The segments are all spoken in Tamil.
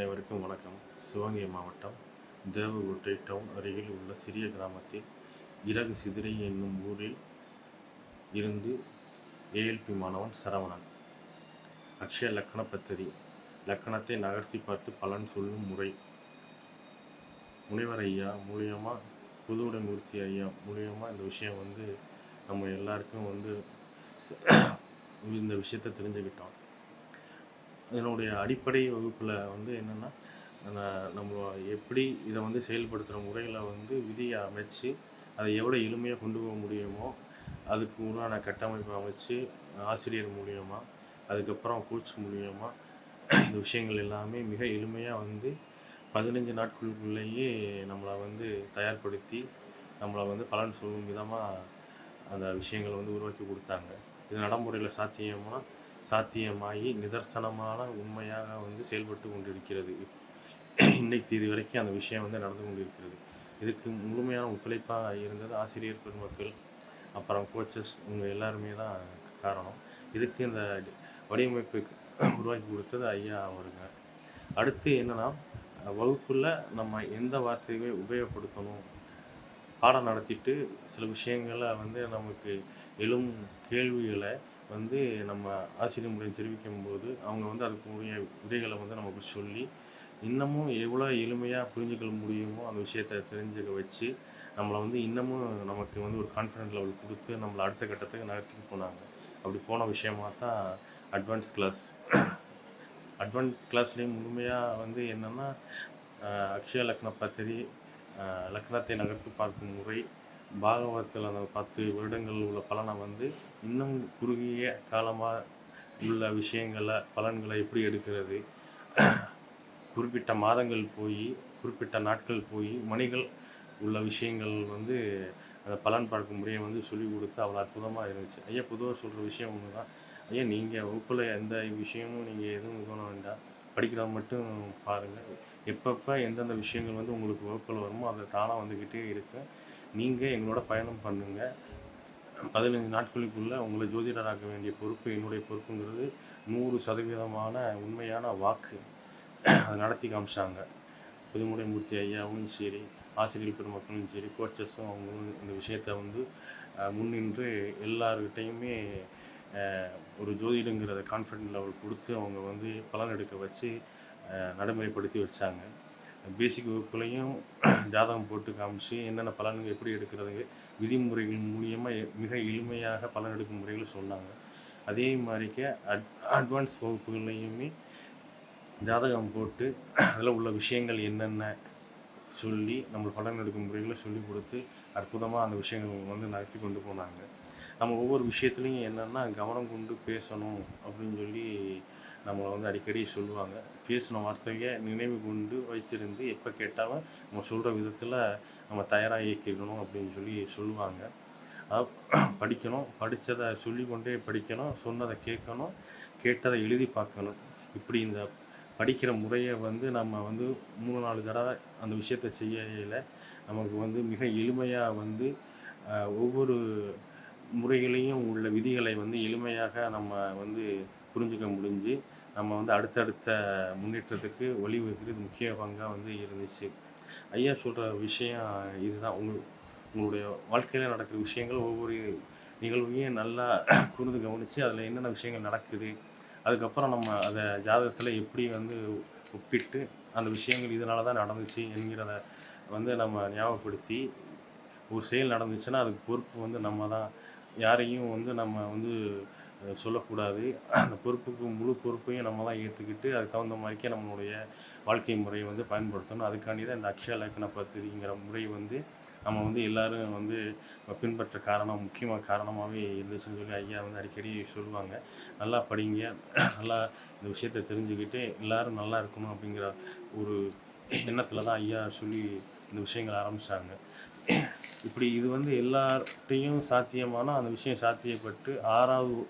அனைவருக்கும் வணக்கம். சிவகங்கை மாவட்டம் தேவகோட்டை டவுன் அருகில் உள்ள சிறிய கிராமத்தில் இறகு சிதிரை என்னும் ஊரில் இருந்து ஏஎல்பி மாணவன் சரவணன். அக்ஷய லக்கண பத்திரி. லக்கணத்தை நகர்த்தி பார்த்து பலன் சொல்லும் முறை. முனைவர் ஐயா மூலியமாக புதுவுடைமூர்த்தி ஐயா மூலியமாக இந்த விஷயம் வந்து நம்ம எல்லாருக்கும் வந்து இந்த விஷயத்தை தெரிஞ்சுக்கிட்டோம். என்னுடைய அடிப்படை வகுப்பில் வந்து என்னென்னா நம்ம எப்படி இதை வந்து செயல்படுத்துகிற முறையில் வந்து விதியை அமைச்சு அதை எவ்வளோ எளிமையாக கொண்டு போக முடியுமோ அதுக்கு உண்டான கட்டமைப்பை அமைச்சு ஆசிரியர் மூலியமாக அதுக்கப்புறம் கோச் மூலியமாக இந்த விஷயங்கள் எல்லாமே மிக எளிமையாக வந்து பதினஞ்சு நாட்களுக்குள்ளேயே நம்மளை வந்து தயார்படுத்தி நம்மளை வந்து பலன் சொல்லும் விதமாக அந்த விஷயங்களை வந்து உருவாக்கி கொடுத்தாங்க. இது நடைமுறையில் சாத்தியமாக சாத்தியமாகி நிதர்சனமான உண்மையாக வந்து செயல்பட்டு கொண்டிருக்கிறது. இன்னைக்கு தேதி வரைக்கும் அந்த விஷயம் வந்து நடந்து கொண்டிருக்கிறது. இதுக்கு முழுமையான ஒத்துழைப்பாக இருந்தது ஆசிரியர் பெருமக்கள் அப்புறம் கோச்சஸ் இவங்க எல்லாருமே தான் காரணம். இதுக்கு இந்த வடிவமைப்பு உருவாக்கி கொடுத்தது ஐயா அவருங்க. அடுத்து என்னென்னா வகுப்பில் நம்ம எந்த வார்த்தையுமே உபயோகப்படுத்தணும். பாடம் நடத்திட்டு சில விஷயங்களை வந்து நமக்கு எழும் கேள்விகளை வந்து நம்ம ஆசிரியர் முறையை தெரிவிக்கும் போது அவங்க வந்து அதுக்குரிய விடைகளை வந்து நமக்கு சொல்லி இன்னமும் எவ்வளோ எளிமையாக புரிஞ்சுக்க முடியுமோ அந்த விஷயத்தை தெரிஞ்சுக்க வச்சு நம்மளை வந்து இன்னமும் நமக்கு வந்து ஒரு கான்ஃபிடென்ட் லெவல் கொடுத்து நம்மளை அடுத்த கட்டத்துக்கு நகர்த்திட்டு போனாங்க. அப்படி போன விஷயமாக தான் அட்வான்ஸ் கிளாஸ் அட்வான்ஸ் கிளாஸ்லேயும் முழுமையாக வந்து என்னென்னா அக்ஷய லக்ன பத்திரி லக்னத்தை நகர்த்து பார்க்கும் முறை பாகவத்தில் அந்த பத்து வருடங்கள் உள்ள பலனை வந்து இன்னும் குறுகிய காலமாக உள்ள விஷயங்களை பலன்களை எப்படி எடுக்கிறது? குறிப்பிட்ட மாதங்கள் போய் குறிப்பிட்ட நாட்கள் போய் மணிகள் உள்ள விஷயங்கள் வந்து அந்த பலன் பார்க்கும் முறையை வந்து சொல்லிக் கொடுத்து அவ்வளோ அற்புதமாக இருந்துச்சு. ஐயா பொதுவாக சொல்கிற விஷயம் ஒன்று தான் ஐயா நீங்கள் வகுப்பில் எந்த விஷயமும் நீங்கள் எதுவும் இது பண்ண வேண்டாம். படிக்கிறவங்க மட்டும் பாருங்கள் எப்பப்போ எந்தெந்த விஷயங்கள் வந்து உங்களுக்கு வகுப்பில் வருமோ அதை தானாக வந்துக்கிட்டே இருக்குது நீங்கள் எங்களோட பயணம் பண்ணுங்கள் பதினஞ்சு நாட்களுக்குள்ளே உங்களை ஜோதிடராக்க வேண்டிய பொறுப்பு என்னுடைய பொறுப்புங்கிறது நூறு சதவீதமான உண்மையான வாக்கு. அதை நடத்தி காமிச்சாங்க. புதுமுடைமூர்த்தி ஐயாவும் சரி ஆசிரியர் பெருமக்களும் சரி கோச்சஸும் அவங்களும் இந்த விஷயத்தை வந்து முன்னின்று எல்லாருக்கிட்டையுமே ஒரு ஜோதிடங்கிறத கான்ஃபிடென்ட் லெவல் கொடுத்து அவங்க வந்து பலன் எடுக்க வச்சு நடைமுறைப்படுத்தி வச்சாங்க. பேசிக் வகுப்புலையும் ஜாதகம் போட்டு காமிச்சு என்னென்ன பலன்கள் எப்படி எடுக்கிறது விதிமுறைகள் மூலியமாக மிக எளிமையாக பலன் எடுக்கும் முறைகள் சொன்னாங்க. அதே மாதிரிக்க அட் அட்வான்ஸ் வகுப்புகள்லையுமே ஜாதகம் போட்டு அதில் உள்ள விஷயங்கள் என்னென்ன சொல்லி நம்ம பலன் எடுக்கும் முறைகளை சொல்லி கொடுத்து அற்புதமாக அந்த விஷயங்கள் வந்து நடத்தி கொண்டு போனாங்க. நம்ம ஒவ்வொரு விஷயத்துலையும் என்னென்னா கவனம் கொண்டு பேசணும் அப்படின்னு சொல்லி நம்மளை வந்து அடிக்கடி சொல்லுவாங்க. பேசின வார்த்தையை நினைவு கொண்டு வைத்திருந்து எப்போ கேட்டாலும் நம்ம சொல்கிற விதத்தில் நம்ம தயாராக இயக்கிக்கணும் அப்படின்னு சொல்லி சொல்லுவாங்க. படிக்கணும். படித்ததை சொல்லிக்கொண்டே படிக்கணும். சொன்னதை கேட்கணும். கேட்டதை எழுதி பார்க்கணும். இப்படி இந்த படிக்கிற முறையை வந்து நம்ம வந்து மூணு நாலு தடவை அந்த விஷயத்தை செய்யல நமக்கு வந்து மிக எளிமையாக வந்து ஒவ்வொரு முறைகளையும் உள்ள விதிகளை வந்து எளிமையாக நம்ம வந்து புரிஞ்சுக்க முடிஞ்சு நம்ம வந்து அடுத்தடுத்த முன்னேற்றத்துக்கு வழிவகுக்கிறது முக்கிய பங்காக வந்து இருந்துச்சு. ஐயா சொல்கிற விஷயம் இதுதான். உங்கள் உங்களுடைய வாழ்க்கையில் நடக்கிற விஷயங்கள் ஒவ்வொரு நிகழ்வையும் நல்லா கூர்ந்து கவனித்து அதில் என்னென்ன விஷயங்கள் நடக்குது அதுக்கப்புறம் நம்ம அதை ஜாதகத்தில் எப்படி வந்து ஒப்பிட்டு அந்த விஷயங்கள் இதனால தான் நடந்துச்சு என்கிறத வந்து நம்ம ஞாபகப்படுத்தி ஒரு செயல் நடந்துச்சுன்னா அதுக்கு பொறுப்பு வந்து நம்ம தான். யாரையும் வந்து நம்ம வந்து சொல்லக்கூடாது. அந்த பொறுப்புக்கு முழு பொறுப்பையும் நம்ம தான் ஏற்றுக்கிட்டு அதுக்கு தகுந்த மாதிரிக்கே நம்மளுடைய வாழ்க்கை முறையை வந்து பயன்படுத்தணும். அதுக்காண்டி தான் இந்த அக்ஷய லக்ன பத்திரிங்கிற முறை வந்து நம்ம வந்து எல்லோரும் வந்து பின்பற்ற காரணம் முக்கியமாக காரணமாகவே இருந்துச்சுன்னு சொல்லி ஐயா வந்து அடிக்கடி சொல்லுவாங்க. நல்லா படிங்க. நல்லா இந்த விஷயத்தை தெரிஞ்சுக்கிட்டு எல்லோரும் நல்லா இருக்கணும் அப்படிங்கிற ஒரு எண்ணத்தில் தான் ஐயா சொல்லி இந்த விஷயங்கள் ஆரம்பித்தாங்க இப்படி இது வந்து எல்லார்ட்டையும் சாத்தியமான அந்த விஷயம் சாத்தியப்பட்டு ஆறாவது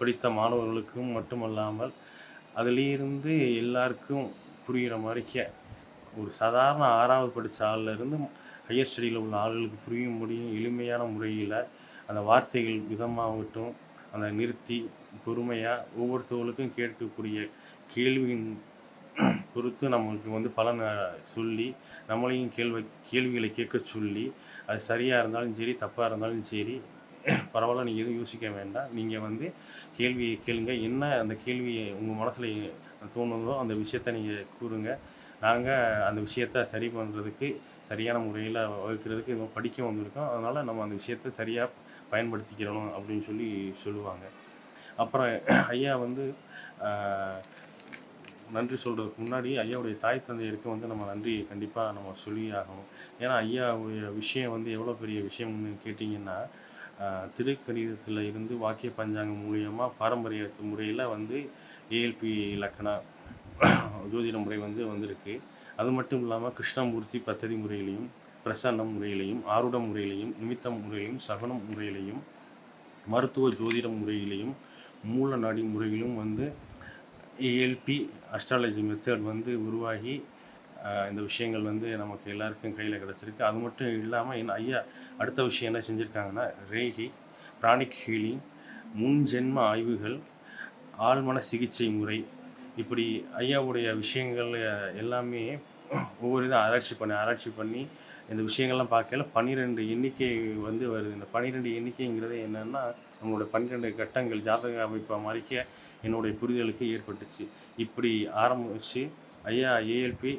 படித்த மாணவர்களுக்கும் மட்டுமல்லாமல் அதிலிருந்து எல்லாருக்கும் புரிகிற மாதிரிக்க ஒரு சாதாரண ஆறாவது படித்த ஆளிலிருந்து ஹையர் ஸ்டடியில் உள்ள ஆளுகளுக்கு புரியும் முடியும் எளிமையான முறையில் அந்த வார்த்தைகள் விதமாகட்டும் அந்த நிறுத்தி பொறுமையாக ஒவ்வொருத்தவர்களுக்கும் கேட்கக்கூடிய கேள்வியின் பொறுத்து நம்மளுக்கு வந்து பலனை சொல்லி நம்மளையும் கேள்வி கேள்விகளை கேட்க சொல்லி அது சரியாக இருந்தாலும் சரி தப்பாக இருந்தாலும் சரி பரவாயில்ல நீங்கள் எதுவும் யோசிக்க வேண்டாம். நீங்கள் வந்து கேள்வியை கேளுங்க. என்ன அந்த கேள்வியை உங்கள் மனசில் தோணுதோ அந்த விஷயத்தை நீங்கள் கூறுங்க. நாங்கள் அந்த விஷயத்த சரி பண்ணுறதுக்கு சரியான முறையில் வகுக்கிறதுக்கு இவங்க படிக்க வந்திருக்கோம். அதனால் நம்ம அந்த விஷயத்த சரியாக பயன்படுத்திக்கிறணும் அப்படின்னு சொல்லி சொல்லுவாங்க. அப்புறம் ஐயா வந்து நன்றி சொல்கிறதுக்கு முன்னாடி ஐயாவுடைய தாய் தந்தையருக்கு வந்து நம்ம நன்றி கண்டிப்பாக நம்ம சொல்லி ஆகணும் ஏன்னா ஐயாவுடைய விஷயம் வந்து எவ்வளோ பெரிய விஷயம்னு கேட்டிங்கன்னா திருக்கணிதத்தில் இருந்து வாக்கிய பஞ்சாங்கம் மூலியமாக பாரம்பரிய முறையில் வந்து ஏஎல்பி இலக்கண ஜோதிட முறை வந்து வந்திருக்கு. அது மட்டும் இல்லாமல் கிருஷ்ணமூர்த்தி பத்ததி முறையிலையும் பிரசன்னம் முறையிலையும் ஆருட முறையிலையும் நிமித்தம் முறையிலையும் சகுனம் முறையிலையும் மருத்துவ ஜோதிட முறையிலையும் மூல நாடி முறையிலும் வந்து ஏஎல்பி அஸ்ட்ராலஜி மெத்தட் வந்து உருவாகி இந்த விஷயங்கள் வந்து நமக்கு எல்லாருக்கும் கையில் கிடச்சிருக்கு. அது மட்டும் இல்லாமல் என்ன ஐயா அடுத்த விஷயம் என்ன செஞ்சுருக்காங்கன்னா ரேகி பிராணிக் ஹீலிங் முன்ஜென்ம ஆய்வுகள் ஆழ்மன சிகிச்சை முறை. இப்படி ஐயாவுடைய விஷயங்கள் எல்லாமே ஒவ்வொரு இதாக ஆராய்ச்சி பண்ணி ஆராய்ச்சி பண்ணி இந்த விஷயங்கள்லாம் பார்க்கல பன்னிரெண்டு எண்ணிக்கை வந்து வருது. இந்த பன்னிரெண்டு எண்ணிக்கைங்கிறது என்னென்னா நம்மளோட பன்னிரெண்டு கட்டங்கள் ஜாதக அமைப்பை மறைக்க என்னுடைய புரிதலுக்கு ஏற்பட்டுச்சு. இப்படி ஆரம்பித்து ஐயா ஏஎல்பி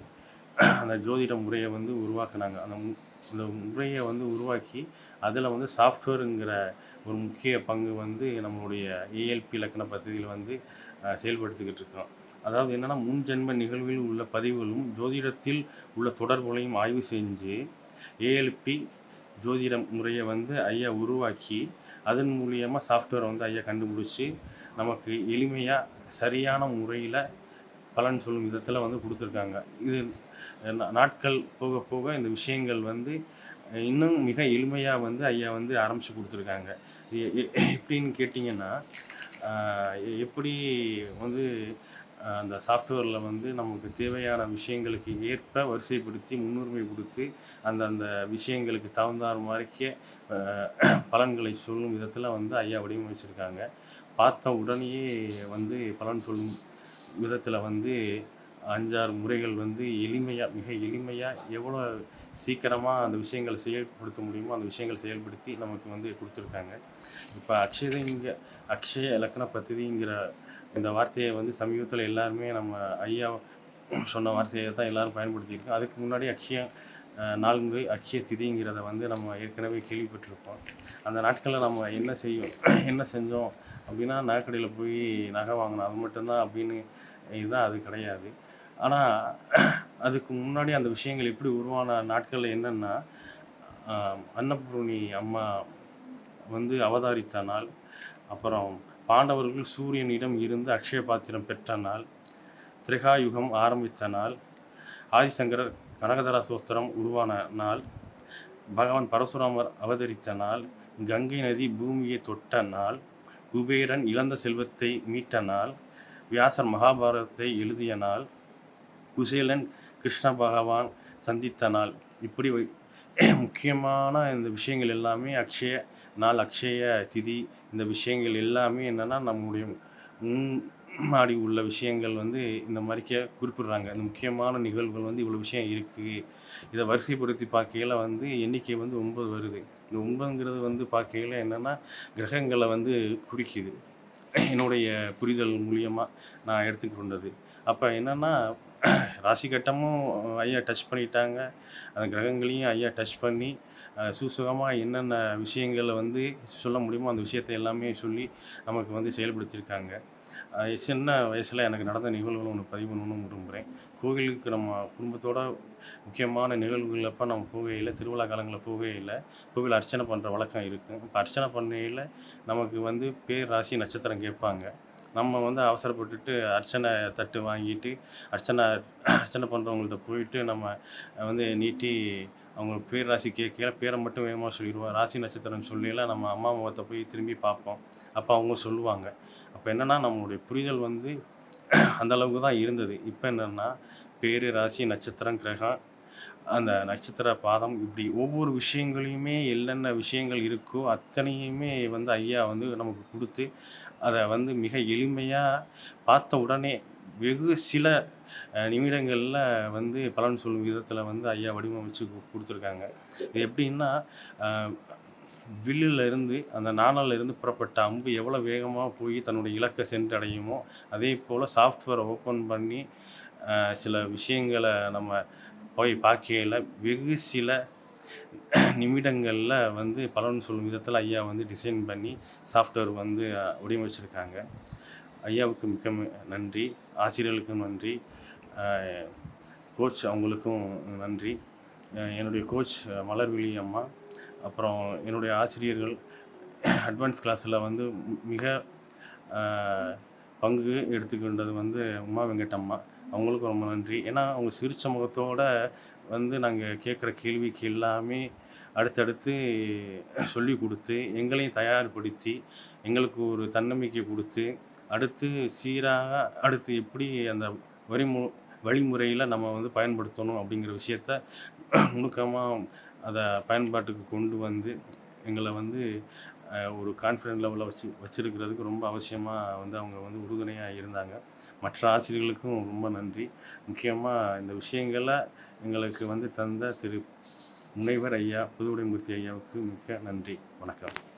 அந்த ஜோதிட முறையை வந்து உருவாக்குனாங்க. அந்த மு- அந்த முறையை வந்து உருவாக்கி அதில் வந்து சாஃப்ட்வேருங்கிற ஒரு முக்கிய பங்கு வந்து நம்மளுடைய ஏஎல்பி இலக்கண பദ്ധதியில் வந்து செயல்படுத்திக்கிட்டு இருக்கோம் அதாவது என்னென்னா முன்ஜென்ம நிகழ்வில் உள்ள பதிவுகளும் ஜோதிடத்தில் உள்ள தொடர்புகளையும் ஆய்வு செஞ்சு ஏஎல்பி ஜோதிட முறையை வந்து ஐயா உருவாக்கி அதன் மூலியமாக சாஃப்ட்வேர் வந்து ஐயா கண்டுபிடிச்சி நமக்கு எளிமையாக சரியான முறையில் பலன் சொல்லும் விதத்தில் வந்து கொடுத்துருக்காங்க. இது நாட்கள் போக போக இந்த விஷயங்கள் வந்து இன்னும் மிக எளிமையாக வந்து ஐயா வந்து ஆரம்பித்து கொடுத்துருக்காங்க. எப்படின்னு கேட்டிங்கன்னா எப்படி வந்து அந்த சாஃப்ட்வேரில் வந்து நமக்கு தேவையான விஷயங்களுக்கு ஏற்ப வரிசைப்படுத்தி முன்னுரிமை கொடுத்து அந்த அந்த விஷயங்களுக்கு தகுந்தார் மாதிரிக்கே பலன்களை சொல்லும் விதத்தில் வந்து ஐயா வடிவமைச்சிருக்காங்க. பார்த்த உடனேயே வந்து பலன் சொல்லும் விதத்தில் வந்து அஞ்சாறு முறைகள் வந்து எளிமையாக மிக எளிமையாக எவ்வளோ சீக்கிரமாக அந்த விஷயங்களை செயல்படுத்த முடியுமோ அந்த விஷயங்களை செயல்படுத்தி நமக்கு வந்து கொடுத்துருக்காங்க. இப்போ அக்ஷயங்க அக்ஷய இலக்கண பத்திரிங்கிற இந்த வார்த்தையை வந்து சமீபத்தில் எல்லாருமே நம்ம ஐயா சொன்ன வார்த்தையை தான் எல்லோரும் பயன்படுத்தியிருக்கோம். அதுக்கு முன்னாடி அக்ஷய அஹ், நான்கு அக்ஷய திதிங்கிறத வந்து நம்ம ஏற்கனவே கேள்விப்பட்டிருப்போம். அந்த நாட்களில் நம்ம என்ன செய்யும் என்ன செஞ்சோம் அப்படின்னா நகைக்கடையில் போய் நகை வாங்கணும் அது மட்டும்தான் அப்படின்னு இதுதான் அது கிடையாது. ஆனால் அதுக்கு முன்னாடி அந்த விஷயங்கள் எப்படி உருவான நாட்களில் என்னென்னா அன்னபூர்ணி அம்மா வந்து அவதாரித்த நாள் அப்புறம் பாண்டவர்கள் சூரியனிடம் இருந்து அக்ஷய பாத்திரம் பெற்ற நாள் திரிகாயுகம் ஆரம்பித்த நாள் ஆதிசங்கரர் கனகதரா சோஸ்திரம் உருவான நாள் பகவான் பரசுராமர் அவதரித்த நாள் கங்கை நதி பூமியை தொட்ட நாள் குபேரன் இழந்த செல்வத்தை மீட்ட நாள் வியாசர் மகாபாரதத்தை எழுதிய நாள் குசேலன் கிருஷ்ண பகவான் சந்தித்த நாள். இப்படி வை- முக்கியமான இந்த விஷயங்கள் எல்லாமே அக்ஷய நாள் அக்ஷய திதி இந்த விஷயங்கள் எல்லாமே என்னென்னா நம்முடைய முன்னாடி உள்ள விஷயங்கள் வந்து இந்த மாதிரிக்கே குறிப்பிடுறாங்க. இந்த முக்கியமான நிகழ்வுகள் வந்து இவ்வளோ விஷயம் இருக்குது இதை வரிசைப்படுத்தி பார்க்கையில் வந்து எண்ணிக்கை வந்து ஒன்பது வருது. இந்த ஒன்பதுங்கிறது வந்து பார்க்கையில் என்னென்னா கிரகங்களை வந்து குறிக்குது. என்னுடைய புரிதல் மூலியமாக நான் எடுத்துக்கொண்டது. அப்போ என்னென்னா ராசி கட்டமும் ஐயா டச் பண்ணிட்டாங்க. அந்த கிரகங்களையும் ஐயா டச் பண்ணி சுசுகமாக என்னென்ன விஷயங்களை வந்து சொல்ல முடியுமோ அந்த விஷயத்தை எல்லாமே சொல்லி நமக்கு வந்து செயல்படுத்தியிருக்காங்க. சின்ன வயசில் எனக்கு நடந்த நிகழ்வுகள் ஒன்று பதிவு பண்ணணும்னு விரும்புகிறேன் கோவிலுக்கு நம்ம குடும்பத்தோட முக்கியமான நிகழ்வுகளப்போ நம்ம போகையில் திருவிழா காலங்களில் போகையில் கோவில் அர்ச்சனை பண்ணுற வழக்கம் இருக்கும் இப்போ அர்ச்சனை பண்ணையில் நமக்கு வந்து பேர் ராசி நட்சத்திரம் கேட்பாங்க. நம்ம வந்து அவசரப்பட்டுட்டு அர்ச்சனை தட்டு வாங்கிட்டு அர்ச்சனை அர்ச்சனை பண்ணுறவங்கள்ட்ட போயிட்டு நம்ம வந்து நீட்டி அவங்க பேர் ராசி கேட்கல பேரை மட்டும் வேகமாக சொல்லிடுவோம் ராசி நட்சத்திரம் சொல்லியெல்லாம் நம்ம அம்மா முகத்தை போய் திரும்பி பார்ப்போம். அப்போ அவங்க சொல்லுவாங்க. அப்போ என்னென்னா நம்மளுடைய புரிதல் வந்து அந்தளவுக்கு தான் இருந்தது. இப்போ என்னென்னா பேர் ராசி நட்சத்திரம் கிரகம் அந்த நட்சத்திர பாதம் இப்படி ஒவ்வொரு விஷயங்களையுமே என்னென்ன விஷயங்கள் இருக்கோ அத்தனையுமே வந்து ஐயா வந்து நமக்கு கொடுத்து அதை வந்து மிக எளிமையாக பார்த்த உடனே வெகு சில நிமிடங்களில் வந்து பலன் சொல்லும் விதத்தில் வந்து ஐயா வடிவமைச்சு கொடுத்துருக்காங்க. இது எப்படின்னா வில்லில் இருந்து அந்த நாணல்ல இருந்து புறப்பட்ட அம்பு எவ்வளோ வேகமாக போய் தன்னுடைய இலக்கை சென்றடையுமோ அதே போல் சாஃப்ட்வேரை ஓப்பன் பண்ணி சில விஷயங்களை நம்ம போய் பார்க்கையில் வெகு சில நிமிடங்களில் வந்து பலன் சொல்லும் விதத்தில் ஐயா வந்து டிசைன் பண்ணி சாஃப்ட்வேர் வந்து வடிவமைச்சிருக்காங்க. ஐயாவுக்கு மிக்க நன்றி. ஆசிரியர்களுக்கும் நன்றி. கோச் அவங்களுக்கும் நன்றி. என்னுடைய கோச் மலர்விழி அம்மா அப்புறம் என்னுடைய ஆசிரியர்கள் அட்வான்ஸ் கிளாஸில் வந்து மிக பங்கு எடுத்துக்கொண்டது வந்து உமா வெங்கட்டம்மா. அவங்களுக்கும் ரொம்ப நன்றி. ஏன்னா அவங்க சிரிச்ச முகத்தோடு வந்து நாங்கள் கேட்குற கேள்விக்கு எல்லாமே அடுத்தடுத்து சொல்லி கொடுத்து எங்களையும் தயார்படுத்தி எங்களுக்கு ஒரு தன்னம்பிக்கை கொடுத்து அடுத்து சீராக அடுத்து எப்படி அந்த வரிமு வழிமுறையில் நம்ம வந்து பயன்படுத்தணும் அப்படிங்கிற விஷயத்த நுணுக்கமாக அதை பயன்பாட்டுக்கு கொண்டு வந்து எங்களை வந்து ஒரு கான்ஃபிடென்ட் லெவலில் வச்சு வச்சுருக்கிறதுக்கு ரொம்ப அவசியமாக வந்து அவங்க வந்து உறுதுணையாக இருந்தாங்க. மற்ற ஆசிரியர்களுக்கும் ரொம்ப நன்றி. முக்கியமாக இந்த விஷயங்களை எங்களுக்கு வந்து தந்த திரு. முனைவர் ஐயா புதுவுடைமூர்த்தி ஐயாவுக்கு மிக்க நன்றி. வணக்கம்.